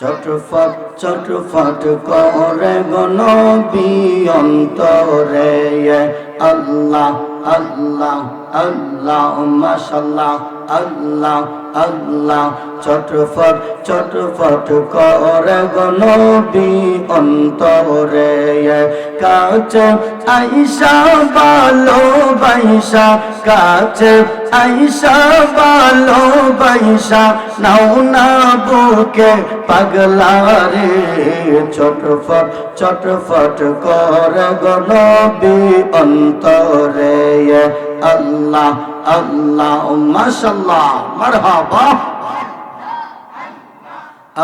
চটফট চটফট করে গনবি অন্তরে। আল্লাহ আল্লাহ আল্লাহ, মাশাল্লাহ, আল্লাহ আল্লাহ। চটফট চটফট করে গনবি অন্তরে। কাছে আইসা বালো বাইসা কাছে আইসা বালো বাইসা নাও না বুকে পাগলা রে। চটফট চটফট কর গনবি অন্তরে। আল্লাহ আল্লাহ, মাশাল্লাহ, মারহাবা।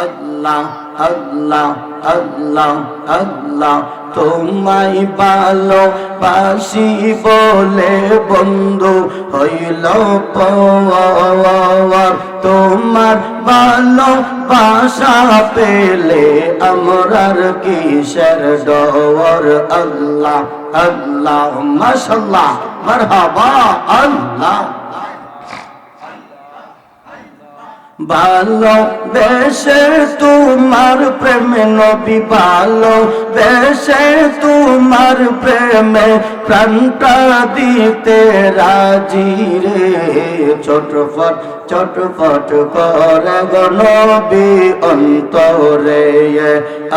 আল্লাহ আল্লাহ আল্লাহ আল্লাহ। তোমায় ভালো বাসি বলে বন্ধু হইল পওয়ার। তোমার ভালো বাসা পেলে আমরার কিসের ডর? আল্লাহ আল্লাহ, মাশাল্লাহ, মারহাবা, আল্লাহ। ভালো বেশে তোমার প্রেমে নবী ভালো বেশে তোমার প্রেমে প্রাণটা দিতে রাজি রে। চটফট চটফট করে গনবী অন্তরে।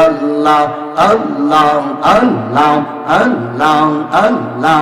আল্লাহ আল্লাহ আল্লাহ আল্লাহ আল্লাহ।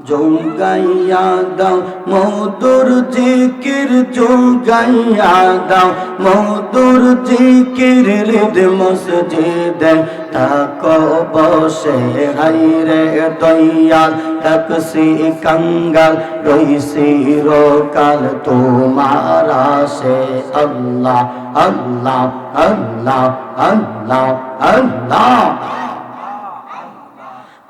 জৌগাইয়া দাও, মধুর জিকির জৌগাইয়া দাও, মধুর জিকির হৃদ মসজিদ। তাক বসে হাইরে দয়াল রাখসি কাঙ্গাল, রইসি রোকাল, তোমার সে আল্লাহ আল্লাহ আল্লাহ আল্লাহ আল্লাহ।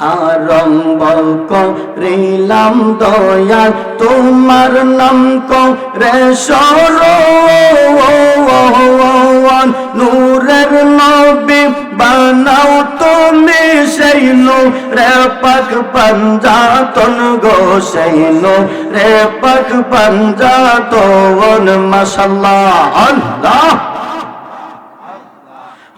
আরম্ভ করিলাম দয়াল, তোমার নাম করে নূরের নবী বানাও তুমি সেই রে পাক পঞ্জাতন গো সেই রে পাক পঞ্জাতন, মাশাল্লাহ, আল্লাহ।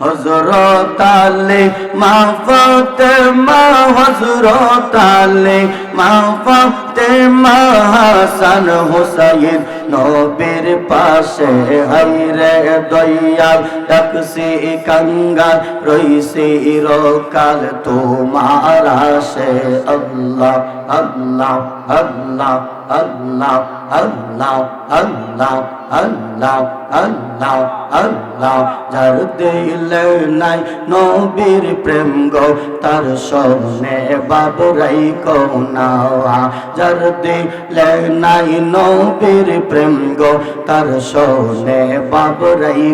হজরত আলী মা ফাতেমা হজরত আলী মা হাসান হুসাইন নবীর পাশে হাইরে দয়াল। রাখসি কাঙ্গাল, রইসি রকাল তোমার আসে আল্লাহ আল্লাহ আল্লাহ আল্লাহ আল্লাহ আল্লাহ আল্লাহ আল্লাহ আল্লাহ। যার দিলে নাই নবীর প্রেম গো, তার সনে বাবরাই কৌনাওয়া যার দিলে নাই নবীর প্রেম গো, তার সনে বাবরাই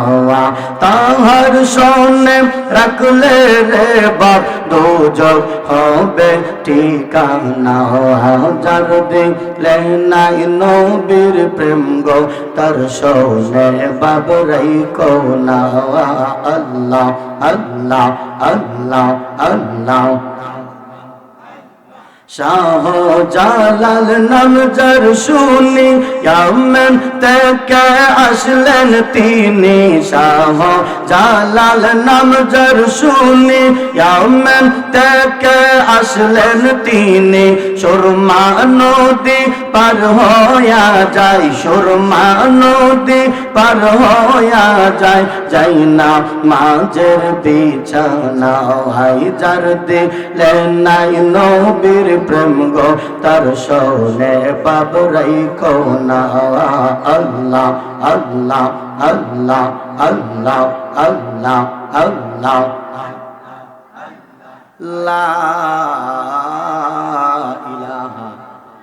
কৌনাওয়া তাহার সনে রাখলে রে বাপ দুজক হবে ঠিকানা। যার দিলে নাই নবীর প্রেম গো, তার সনে বাবরাই কৌনা আল্লাহ আল্লাহ আল্লাহ আল্লাহ। শাহ জালাল নাম যার শুনি ইয়ামেন থেকে আসলেন তিনি। শাহ জালাল নাম যার শুনি ইয়ামেন থেকে আসলেন তিনি। সুরমা নদী পার হইয়া যায়, সুরমা নদী পার হইয়া যায়, যাই না মাঝের বিছানা হাই যার দিলে নাই নবীর প্রেম গো, তার সনে বাবরাই কোনা। আল্লাহ আল্লাহ আল্লাহ আল্লাহ আল্লাহ আল্লাহ লা ইলাহা